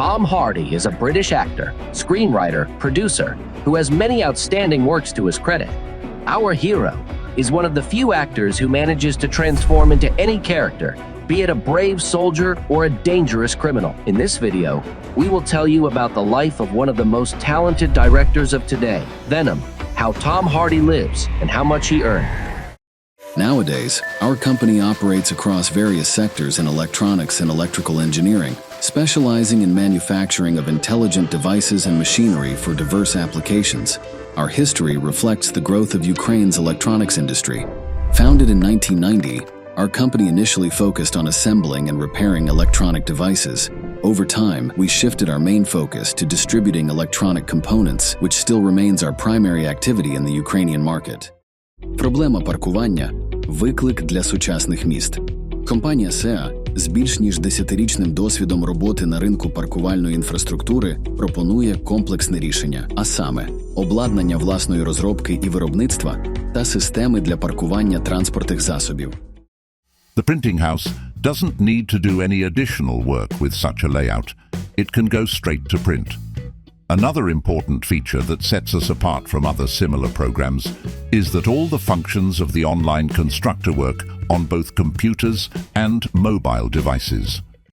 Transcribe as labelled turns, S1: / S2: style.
S1: Tom Hardy is a British actor, screenwriter, producer who has many outstanding works to his credit. Our hero is one of the few actors who manages to transform into any character, be it a brave soldier or a dangerous criminal. In this video, we will tell you about the life of one of the most talented directors of today, Venom, how Tom Hardy lives, and how much he earned.
S2: Nowadays, our company operates across various sectors in electronics and electrical engineering, specializing in manufacturing of intelligent devices and machinery for diverse applications. Our history reflects the growth of Ukraine's electronics industry. Founded in 1990, our company initially focused on assembling and repairing electronic devices. Over time, we shifted our main focus to distributing electronic components, which still remains our primary activity in the Ukrainian market. Проблема паркування виклик для сучасних міст. Компанія SEA з більш ніж десятирічним досвідом роботи на ринку паркувальної інфраструктури пропонує комплексне рішення, а саме обладнання власної розробки і виробництва та системи для паркування транспортних засобів.
S3: The printing house doesn't need to do any additional work with such a layout. It can go straight to print. Another important feature that sets us apart from other similar programs is that all the functions of the online constructor work on both computers and mobile devices.